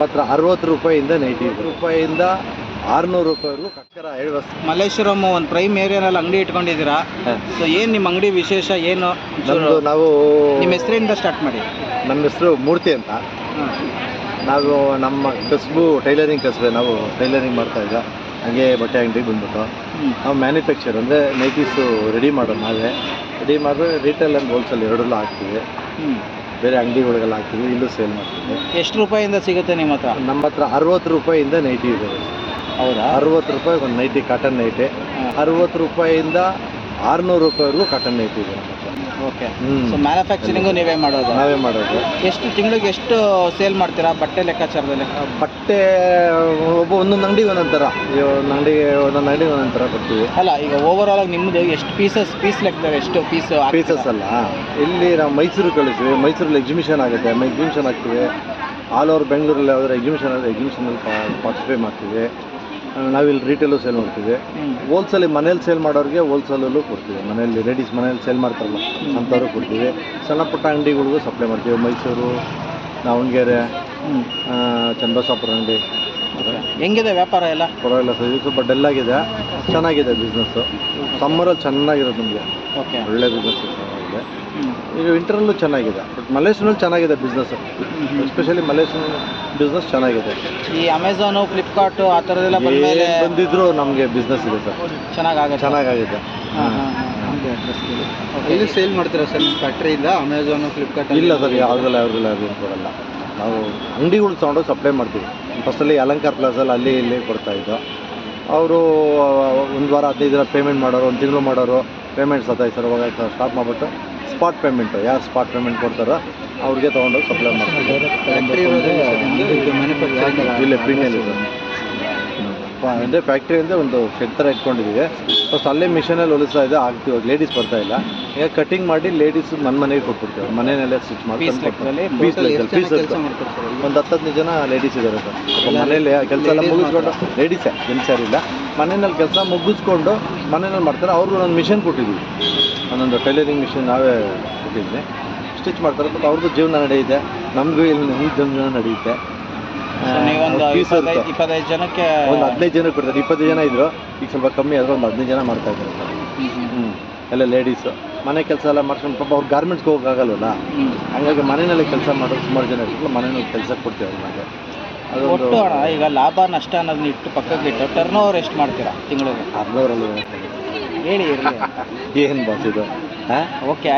ಮಾತ್ರ ಅರವತ್ತು ರೂಪಾಯಿಂದ ನೈಂಟಿ ರೂಪಾಯಿಂದ ಆರುನೂರು ರೂಪಾಯಿವರೆಗೂ ಕಕ್ಕರ ವರ್ಷ. ಮಲ್ಲೇಶ್ವರಂ ಒಂದು ಪ್ರೈಮ್ ಏರಿಯಾನಲ್ಲಿ ಅಂಗಡಿ ಇಟ್ಕೊಂಡಿದ್ದೀರಾ. ಸೊ ಏನು ನಿಮ್ಮ ಅಂಗಡಿ ವಿಶೇಷ ಏನು? ನಮ್ಮದು ನಾವು ನಿಮ್ಮ ಹೆಸರಿಂದ ಸ್ಟಾರ್ಟ್ ಮಾಡಿ. ನಮ್ಮ ಹೆಸರು ಮೂರ್ತಿ ಅಂತ. ನಾವು ನಮ್ಮ ಕಸಬು ಟೈಲರಿಂಗ್ ಕಸಬೆ ನಾವು ಟೈಲರಿಂಗ್ ಮಾಡ್ತಾ ಇದ್ದ. ಹಾಗೆ ಬಟ್ಟೆ ಅಂಗಡಿಗೆ ಬಂದ್ಬಿಟ್ಟು. ನಾವು ಮ್ಯಾನುಫ್ಯಾಕ್ಚರ್ ಅಂದರೆ ನೈಟೀಸು ರೆಡಿ ಮಾಡೋದು ನಾವೇ. ರೆಡಿ ಮಾಡಿದ್ರೆ ರಿಟೇಲ್ ಆ್ಯಂಡ್ ಹೋಲ್ಸೇಲ್ ಎರಡರಲ್ಲೂ ಹಾಕ್ತೀವಿ. ಬೇರೆ ಅಂಗಡಿಗಳಿಗೆಲ್ಲ ಹಾಕ್ತೀವಿ ಇಲ್ಲೂ ಸೇಲ್ ಮಾಡ್ತೀವಿ. ಎಷ್ಟು ರೂಪಾಯಿಂದ ಸಿಗುತ್ತೆ ನಿಮ್ಮ ಹತ್ರ? ನಮ್ಮ ಹತ್ರ ಅರವತ್ತು ರೂಪಾಯಿಂದ ನೈಟಿ ಇದೆ. ಹೌದಾ? ಅರವತ್ತು ರೂಪಾಯಿ ಒಂದು ನೈಟಿ ಕಾಟನ್ ನೈಟಿ ಅರವತ್ತು ರೂಪಾಯಿಂದ ಆರುನೂರು ರೂಪಾಯಿವರೆಗೂ ಕಾಟನ್ ನೈಟಿ ಇದೆ. ನಮ್ಮ ಹತ್ರ ಓಕೆ ಸೊ ಮ್ಯಾನುಫ್ಯಾಕ್ಚರಿಂಗು ನೀವೇ ಮಾಡೋದು? ನಾವೇ ಮಾಡೋದು. ಎಷ್ಟು ತಿಂಗಳಿಗೆ ಎಷ್ಟು ಸೇಲ್ ಮಾಡ್ತೀರಾ ಬಟ್ಟೆ ಲೆಕ್ಕಾಚಾರದಲ್ಲಿ? ಬಟ್ಟೆ ಒಬ್ಬ ಒಂದೊಂದು ಅಂಗಡಿಗೆ ಒಂದೊಂದು ಥರ. ಈ ಒಂದು ಅಂಗಡಿಗೆ ಒಂದೊಂದು ಅಂಗಡಿಗೆ ಒಂದೊಂದು ಥರ ಕೊಡ್ತೀವಿ. ಅಲ್ಲ ಈಗ ಓವರ್ ಆಗಿ ನಿಮ್ಮದು ಎಷ್ಟು ಪೀಸಸ್ ಪೀಸ್ ಲೆಕ್ಕದಲ್ಲಿ ಎಷ್ಟು ಪೀಸ್ ಪೀಸಸ್ ಅಲ್ಲ. ಇಲ್ಲಿ ನಾವು ಮೈಸೂರು ಕಳಿಸ್ತೀವಿ. ಮೈಸೂರಲ್ಲಿ ಎಕ್ಸಿಬಿಷನ್ ಆಗುತ್ತೆ. ಎಕ್ಸಿಬಿಷನ್ ಹಾಕ್ತೀವಿ ಆಲ್ ಓವರ್ ಬೆಂಗಳೂರಲ್ಲಿ ಯಾವ್ದಾದ್ರು ಎಕ್ಸಿಬಿಷನ್ ಆದರೆ ಎಕ್ಸಿಬಿಷನಲ್ಲಿ ಪಾರ್ಟಿಸಿಪೇಟ್ ಮಾಡ್ತೀವಿ. ನಾವಿಲ್ಲಿ ರಿಟೇಲು ಸೇಲ್ ಮಾಡ್ತೀವಿ ಹೋಲ್ಸೇಲ್ ಮನೇಲಿ ಸೇಲ್ ಮಾಡೋರಿಗೆ ಹೋಲ್ಸೇಲಲ್ಲೂ ಕೊಡ್ತೀವಿ. ಮನೆಯಲ್ಲಿ ಲೇಡೀಸ್ ಮನೇಲಿ ಸೇಲ್ ಮಾಡ್ತಾರಲ್ಲ ಅಂಥವ್ರು ಕೊಡ್ತೀವಿ. ಸಣ್ಣ ಪುಟ್ಟ ಅಂಗಡಿಗಳಿಗೂ ಸಪ್ಲೈ ಮಾಡ್ತೀವಿ. ಮೈಸೂರು ದಾವಣಗೆರೆ ಚನ್ನಬಸಪ್ಪರ ಅಂಗಡಿ. ಹೆಂಗಿದೆ ವ್ಯಾಪಾರ ಎಲ್ಲ? ಪರವಾಗಿಲ್ಲ ಸರ್ ಇದು ಸ್ವಲ್ಪ ಡಲ್ಲಾಗಿದೆ ಚೆನ್ನಾಗಿದೆ ಬಿಸ್ನೆಸ್ಸು ಸಮ್ಮರಲ್ಲಿ ಚೆನ್ನಾಗಿರೋದು ನಮಗೆ. ಓಕೆ ಒಳ್ಳೆ ಬಿಸ್ನೆಸ್ ಚೆನ್ನಾಗಿದೆ ಈಗ ವಿಂಟರಲ್ಲೂ ಚೆನ್ನಾಗಿದೆ. ಬಟ್ ಮಲೇಶ್ವರಲ್ಲಿ ಚೆನ್ನಾಗಿದೆ ಬಿಸ್ನೆಸ್ ಎಸ್ಪೆಷಲಿ ಮಲೇಶ್ವರ ಬಿಸ್ನೆಸ್ ಚೆನ್ನಾಗಿದೆ. ಈ ಅಮೆಝಾನು ಫ್ಲಿಪ್ಕಾರ್ಟು ಆ ಥರದೆಲ್ಲ ಬಂದಮೇಲೆ ಬಂದಿದ್ರು ನಮಗೆ ಬಿಸ್ನೆಸ್ ಇದೆ ಸರ್. ಚೆನ್ನಾಗಾಗುತ್ತೆ. ಚೆನ್ನಾಗಾಗಿದೆ. ಇಲ್ಲಿ ಸೇಲ್ ಮಾಡ್ತೀರಾ ಸರ್ ನಿಮ್ಮ ಫ್ಯಾಕ್ಟ್ರಿಯಿಂದ ಅಮೆಝಾನು ಫ್ಲಿಪ್ಕಾರ್ಟ್ ಇಲ್ಲ ಸರ್ ಯಾವುದಲ್ಲ ಯಾವುದಿಲ್ಲ ಯಾವ್ದು ಕೊಡಲ್ಲ ನಾವು ಅಂಗಡಿಗಳು ತೊಗೊಂಡು ಸಪ್ಲೈ ಮಾಡ್ತೀವಿ. ಫಸ್ಟಲ್ಲಿ ಅಲಂಕಾರ ಪ್ಲಾಸಲ್ಲಿ ಅಲ್ಲಿ ಇಲ್ಲಿ ಕೊಡ್ತಾ ಇದ್ದು. ಅವರು ಒಂದು ವಾರ ಹದಿನೈದು ದಿನ ಪೇಮೆಂಟ್ ಮಾಡೋರು ಒಂದು ತಿಂಗಳು ಮಾಡೋರು. ಪೇಮೆಂಟ್ ಸತಾಯಿ ಸರ್ ಇವಾಗ ಸ್ಟಾಪ್ ಮಾಡಿಬಿಟ್ಟು ಸ್ಪಾಟ್ ಪೇಮೆಂಟು ಯಾರು ಸ್ಪಾಟ್ ಪೇಮೆಂಟ್ ಕೊಡ್ತಾರೋ ಅವ್ರಿಗೆ ತೊಗೊಂಡೋಗಿ ಸಪ್ಲೈ ಮಾಡ್ತಾರೆ ಇಲ್ಲೇ ಪಿಣ್ಣಲ್ಲಿ ಅಂದರೆ ಫ್ಯಾಕ್ಟ್ರಿಯಿಂದ ಅಂದರೆ ಒಂದು ಶೆಡ್ ಥರ ಇಟ್ಕೊಂಡಿದ್ದೀವಿ ಫಸ್ಟ್ ಅಲ್ಲೇ ಮಿಷನಲ್ಲಿ ಹೊಲಿಸ್ತಾ ಇದೆ ಆಗ್ತೀವಿ ಲೇಡೀಸ್ ಬರ್ತಾ ಇಲ್ಲ. ಈಗ ಕಟಿಂಗ್ ಮಾಡಿ ಲೇಡೀಸ್ ನನ್ನ ಮನೆಗೆ ಕೊಟ್ಬಿಡ್ತೀವಿ ಮನೆಯಲ್ಲೇ ಸ್ಟಿಚ್ ಮಾಡಿ ಒಂದು ಹತ್ತು ಹದಿನೈದು ಜನ ಲೇಡೀಸ್ ಇದ್ದಾರೆ ಸರ್ ಮನೇಲಿ ಕೆಲಸ ಎಲ್ಲ ಮುಗಿಸ್ಕೊಂಡು ಲೇಡೀಸೇ ಯಾರಿಲ್ಲ ಮನೆಯಲ್ಲಿ ಕೆಲಸ ಮುಗಿಸ್ಕೊಂಡು ಮನೆಯಲ್ಲಿ ಮಾಡ್ತಾರೆ. ಅವ್ರಿಗೂ ಒಂದು ಮಿಷನ್ ಕೊಟ್ಟಿದ್ದೀವಿ ಒಂದೊಂದು ಟೈಲರಿಂಗ್ ಮಿಷನ್ ನಾವೇ ಕೊಟ್ಟಿದ್ವಿ ಸ್ಟಿಚ್ ಮಾಡ್ತಾರೆ. ಬಟ್ ಅವ್ರದ್ದು ಜೀವನ ನಡೆಯುತ್ತೆ. ನಮಗೂ ಇಲ್ಲಿ ನಮ್ಮ ಜೀವನ ನಡೆಯುತ್ತೆ. ನೀವೊಂದು ಇಪ್ಪತ್ತೈದು ಜನಕ್ಕೆ ಒಂದು ಹದಿನೈದು ಜನ ಕೊಡ್ತಾರೆ. ಇಪ್ಪತ್ತು ಜನ ಇದ್ರು. ಈಗ ಸ್ವಲ್ಪ ಕಮ್ಮಿ ಆದ್ರೆ ಒಂದು ಹದಿನೈದು ಜನ ಮಾಡ್ತಾ ಇದ್ದಾರೆ. ಹ್ಞೂ ಎಲ್ಲ ಲೇಡೀಸು ಮನೆ ಕೆಲಸ ಎಲ್ಲ ಮಾಡ್ಕೊಂಡು ಪಾಪ ಅವ್ರು ಗಾರ್ಮೆಂಟ್ಸ್ಗೆ ಹೋಗೋಕ್ಕಾಗಲ್ವಲ್ಲ? ಹ್ಮ್. ಹಂಗಾಗಿ ಮನೆಯಲ್ಲಿ ಕೆಲಸ ಮಾಡೋದು ಸುಮಾರು ಜನ ಇರ್ತಾರೆ. ಮನೆಯಲ್ಲಿ ಕೆಲಸಕ್ಕೆ ಕೊಡ್ತೀವಿ ಅವ್ರಿಗೆ ಒಟ್ಟು ಹಣ ಈಗ ಲಾಭ ನಷ್ಟ ಅನ್ನೋದನ್ನ ಇಟ್ಟು ಪಕ್ಕಕ್ಕೆ ಇಟ್ಟು ಟರ್ನ್ ಓವರ್ ಎಷ್ಟು ಮಾಡ್ತೀರಾ ತಿಂಗಳಿಗೆ? ಹದಿನೂರಲ್ಲಿ. ಹೇಳಿ ಇರಲಿ ಏನು ಬಾಸ್ ಇದು? ಹಾಂ? ಓಕೆ